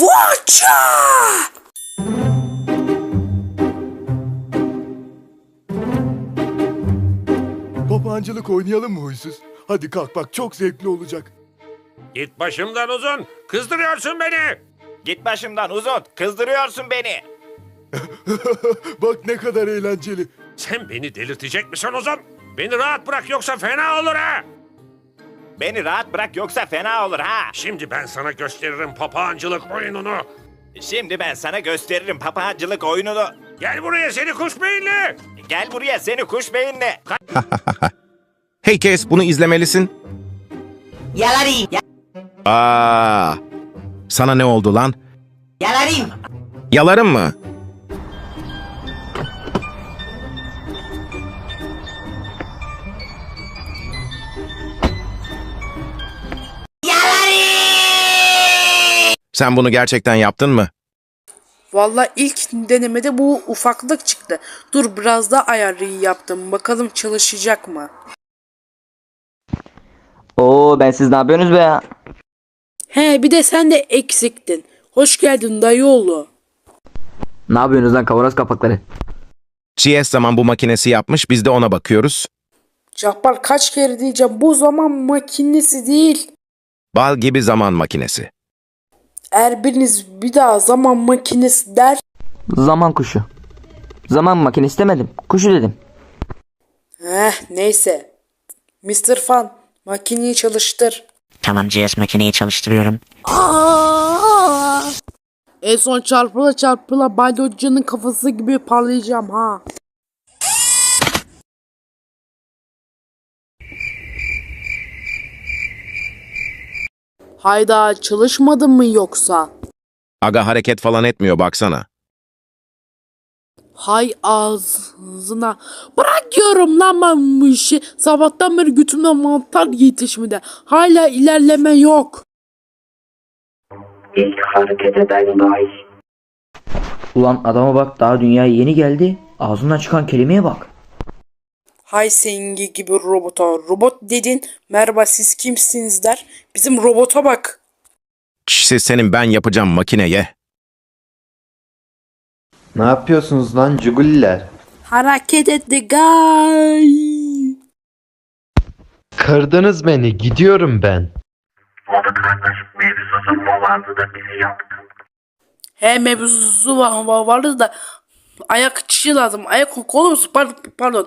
Voça! Papağancılık oynayalım mı huysuz? Hadi kalk bak çok zevkli olacak. Git başımdan uzun. Kızdırıyorsun beni. Git başımdan uzun. Kızdırıyorsun beni. Bak ne kadar eğlenceli. Sen beni delirtecek misin uzun? Beni rahat bırak yoksa fena olur ha. Beni rahat bırak yoksa fena olur ha. Şimdi ben sana gösteririm papağancılık oyununu. Şimdi ben sana gösteririm papağancılık oyununu. Gel buraya seni kuş beyinli. Gel buraya seni kuş beyinli. Hey Kes bunu izlemelisin. Yalarım, ya- Aa, sana ne oldu lan? yalarım. Yalarım mı? Sen bunu gerçekten yaptın mı? Valla ilk denemede bu ufaklık çıktı. Dur biraz daha ayarı yaptım. Bakalım çalışacak mı? Oo ben siz ne yapıyorsunuz be ya? He bir de sen de eksiktin. Hoş geldin dayıoğlu. Ne yapıyorsunuz lan kavanoz kapakları? GS zaman bu makinesi yapmış biz de ona bakıyoruz. Cabbar kaç kere diyeceğim bu zaman makinesi değil. Bal gibi zaman makinesi. Eğer biriniz bir daha zaman makinesi der. Zaman kuşu. Zaman makinesi demedim. Kuşu dedim. Heh neyse. Mr. Fan makineyi çalıştır. Tamam GS makineyi çalıştırıyorum. En son çarpıla çarpıla balyozcanın kafası gibi parlayacağım ha. Hayda çalışmadı mı yoksa? Aga hareket falan etmiyor baksana. Hay ağzına. Bırakıyorum lan ben bu işi. Sabahtan beri götümde mantar yetişmedi. Hala ilerleme yok. Ulan adama bak daha dünyaya yeni geldi. Ağzından çıkan kelimeye bak. Hay sengi gibi robota. Robot dedin. Merhaba siz kimsiniz der. Bizim robota bak. Siz senin ben yapacağım makineye. Ne yapıyorsunuz lan cugulliler? Hareket etti gay. Kırdınız beni gidiyorum ben. He mevzusu var, var- vardı da ayakçı lazım. Ayak musun? Pardon, pardon.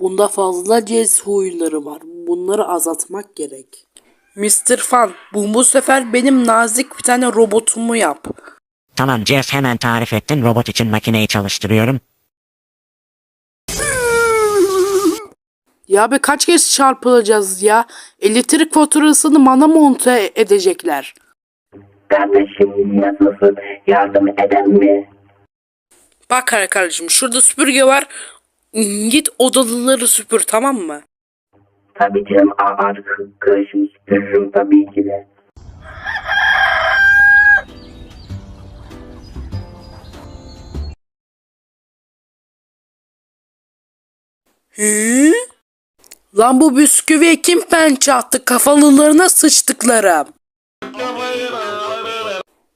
Bunda fazla cez huyları var. Bunları azaltmak gerek. Mr. Fan, bu, bu sefer benim nazik bir tane robotumu yap. Tamam GS hemen tarif ettin. Robot için makineyi çalıştırıyorum. Ya be kaç kez çarpılacağız ya? Elektrik faturasını bana monte edecekler. Kardeşim nasılsın? Yardım eder mi? Bak kardeşim şurada süpürge var. Git odalıları süpür tamam mı? Tabii canım arkadaşım süpürürüm tabii ki de. Hı? Lan bu bisküviye kim pençe attı kafalılarına sıçtıklarım.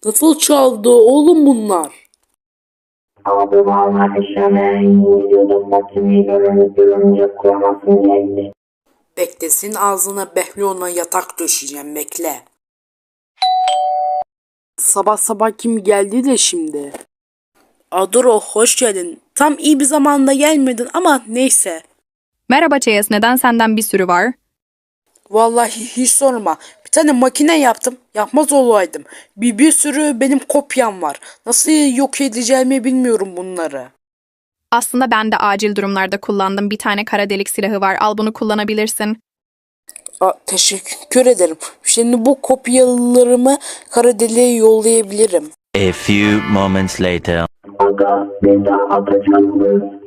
Nasıl çaldı oğlum bunlar? Abi vallahi şöyle gidiyordum makineyi görünce görünce kuramazsın geldi. Bekle senin ağzına Behlion'a yatak döşeyeceğim bekle. Sabah sabah kim geldi de şimdi? Adoro hoş geldin. Tam iyi bir zamanda gelmedin ama neyse. Merhaba Cheyes, neden senden bir sürü var? Vallahi hiç sorma. Tane makine yaptım. Yapmaz olaydım. Bir, bir sürü benim kopyam var. Nasıl yok edeceğimi bilmiyorum bunları. Aslında ben de acil durumlarda kullandım. Bir tane kara delik silahı var. Al bunu kullanabilirsin. Aa, teşekkür ederim. Şimdi bu kopyalarımı kara deliğe yollayabilirim. A few moments later. Aga beni atacak mı?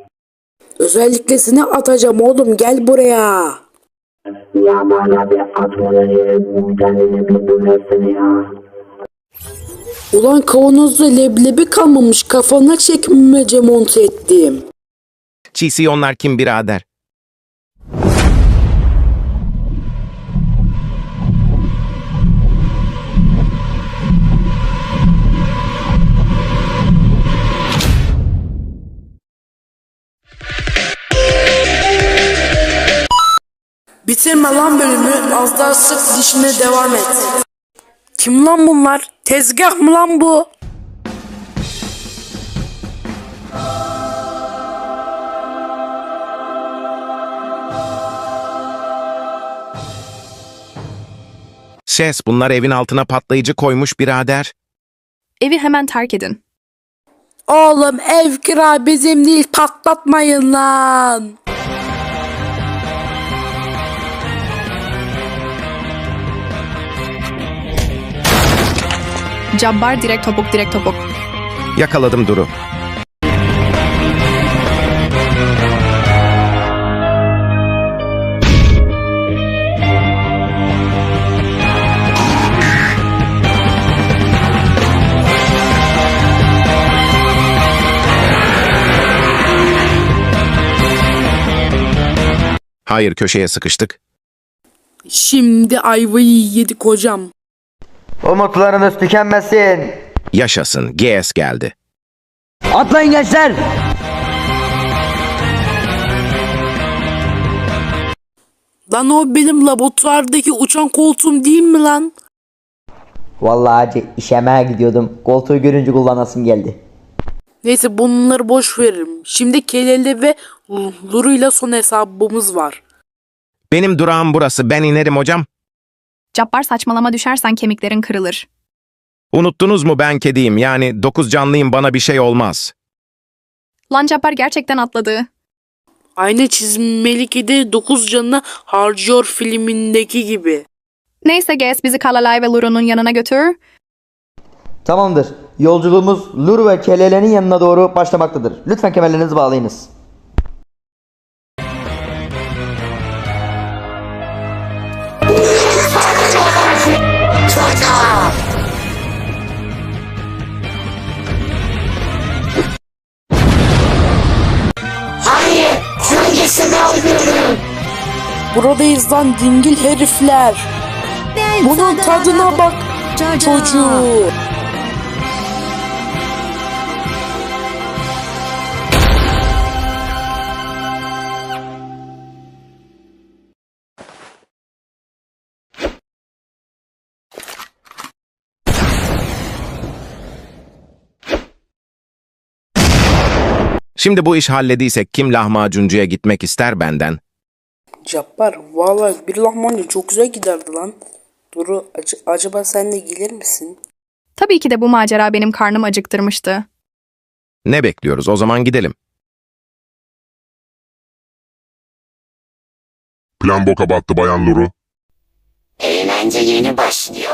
Özellikle seni atacağım oğlum gel buraya. Ya bana bir ya. Ulan kavanozda leblebi kalmamış kafana çekmece monte ettim. Çisi onlar kim birader? Bitirme lan bölümü az daha sık dişine devam et. Kim lan bunlar? Tezgah mı lan bu? Ses bunlar evin altına patlayıcı koymuş birader. Evi hemen terk edin. Oğlum ev kira bizim değil patlatmayın lan. Cabbar direkt topuk direkt topuk. Yakaladım Duru. Hayır köşeye sıkıştık. Şimdi ayvayı yedik hocam. Umutlarınız tükenmesin. Yaşasın GS geldi. Atlayın gençler. Lan o benim laboratuvardaki uçan koltuğum değil mi lan? Vallahi hacı işemeye gidiyordum. Koltuğu görünce kullanasım geldi. Neyse bunları boş veririm. Şimdi Keleli ve Luru'yla son hesabımız var. Benim durağım burası ben inerim hocam. Cabbar saçmalama düşersen kemiklerin kırılır. Unuttunuz mu ben kediyim yani dokuz canlıyım bana bir şey olmaz. Lan Cabbar gerçekten atladı. Aynı çizmeli kedi 9 canını harcıyor filmindeki gibi. Neyse Ges bizi Kalalay ve Luru'nun yanına götür. Tamamdır. Yolculuğumuz Lur ve Kelele'nin yanına doğru başlamaktadır. Lütfen kemerlerinizi bağlayınız. Buradayız lan dingil herifler. Bunun tadına bak çocuğu. Şimdi bu iş hallediysek kim lahmacuncuya gitmek ister benden? Cabbar vallahi bir lahmacun çok güzel giderdi lan. Duru ac- acaba sen de gelir misin? Tabii ki de bu macera benim karnım acıktırmıştı. Ne bekliyoruz o zaman gidelim. Plan boka battı Bayan Nuru. Eğlence yeni başlıyor.